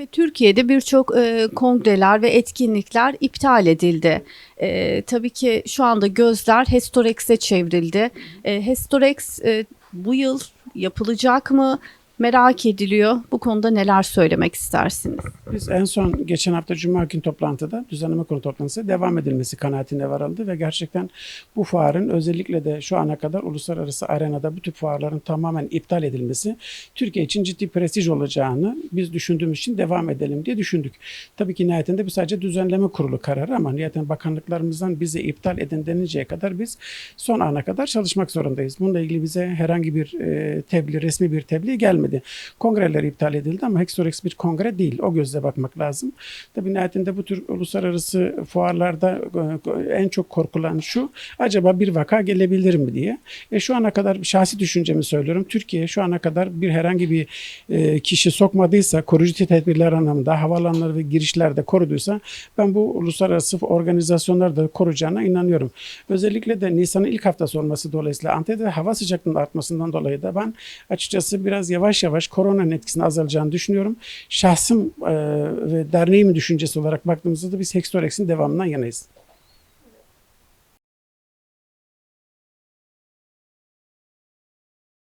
Ve Türkiye'de birçok e, kongreler ve etkinlikler iptal edildi. E, tabii ki şu anda gözler Hestorex'e çevrildi. E, Hestorex e, bu yıl yapılacak mı? Merak ediliyor. Bu konuda neler söylemek istersiniz? Biz en son geçen hafta Cuma günü toplantıda düzenleme kurulu toplantısı devam edilmesi kanaatine varıldı ve gerçekten bu fuarın özellikle de şu ana kadar uluslararası arenada bu tip fuarların tamamen iptal edilmesi Türkiye için ciddi prestij olacağını biz düşündüğümüz için devam edelim diye düşündük. Tabii ki nihayetinde bu sadece düzenleme kurulu kararı ama nihayetinde bakanlıklarımızdan bize iptal edin deninceye kadar biz son ana kadar çalışmak zorundayız. Bununla ilgili bize herhangi bir e, tebliğ, resmi bir tebliğ gelmedi. Kongreler iptal edildi ama Hexorex bir kongre değil. O gözle bakmak lazım. Tabii nihayetinde bu tür uluslararası fuarlarda e, en çok korkulan şu. Acaba bir vaka gelebilir mi diye. E şu ana kadar şahsi düşüncemi söylüyorum. Türkiye şu ana kadar bir herhangi bir e, kişi sokmadıysa, koruyucu tedbirler anlamında havalanları ve girişlerde koruduysa ben bu uluslararası organizasyonları da koruyacağına inanıyorum. Özellikle de Nisan'ın ilk haftası olması dolayısıyla Antalya'da hava sıcaklığının artmasından dolayı da ben açıkçası biraz yavaş yavaş koronanın etkisini azalacağını düşünüyorum. Şahsım e, ve derneğimin düşüncesi olarak baktığımızda da biz Hextorex'in devamından yanayız.